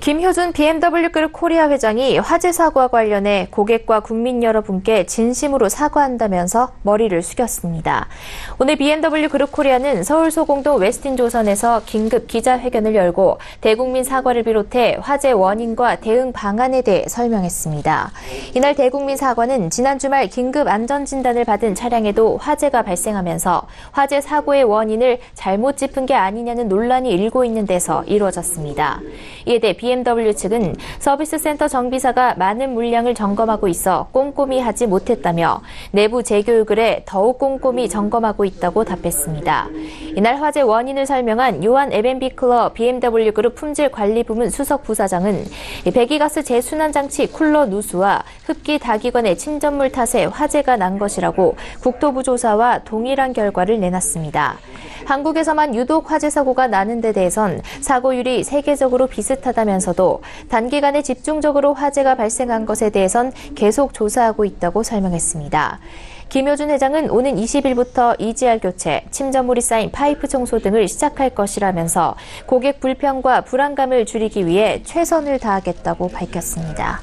김효준 BMW 그룹 코리아 회장이 화재 사고와 관련해 고객과 국민 여러분께 진심으로 사과한다면서 머리를 숙였습니다. 오늘 BMW 그룹 코리아는 서울 소공동 웨스틴 조선에서 긴급 기자회견을 열고 대국민 사과를 비롯해 화재 원인과 대응 방안에 대해 설명했습니다. 이날 대국민 사과는 지난 주말 긴급 안전 진단을 받은 차량에도 화재가 발생하면서 화재 사고의 원인을 잘못 짚은 게 아니냐는 논란이 일고 있는 데서 이루어졌습니다. 이에 대해 BMW 측은 서비스 센터 정비사가 많은 물량을 점검하고 있어 꼼꼼히 하지 못했다며 내부 재교육을 해 더욱 꼼꼼히 점검하고 있다고 답했습니다. 이날 화재 원인을 설명한 요한 에벤비 클러 BMW 그룹 품질 관리 부문 수석 부사장은 배기가스 재순환 장치 쿨러 누수와 흡기 다기관의 침전물 탓에 화재가 난 것이라고 국토부 조사와 동일한 결과를 내놨습니다. 한국에서만 유독 화재 사고가 나는 데 대해선 사고율이 세계적으로 비슷하다면서도 단기간에 집중적으로 화재가 발생한 것에 대해선 계속 조사하고 있다고 설명했습니다. 김효준 회장은 오는 20일부터 EGR 교체, 침전물이 쌓인 파이프 청소 등을 시작할 것이라면서 고객 불평과 불안감을 줄이기 위해 최선을 다하겠다고 밝혔습니다.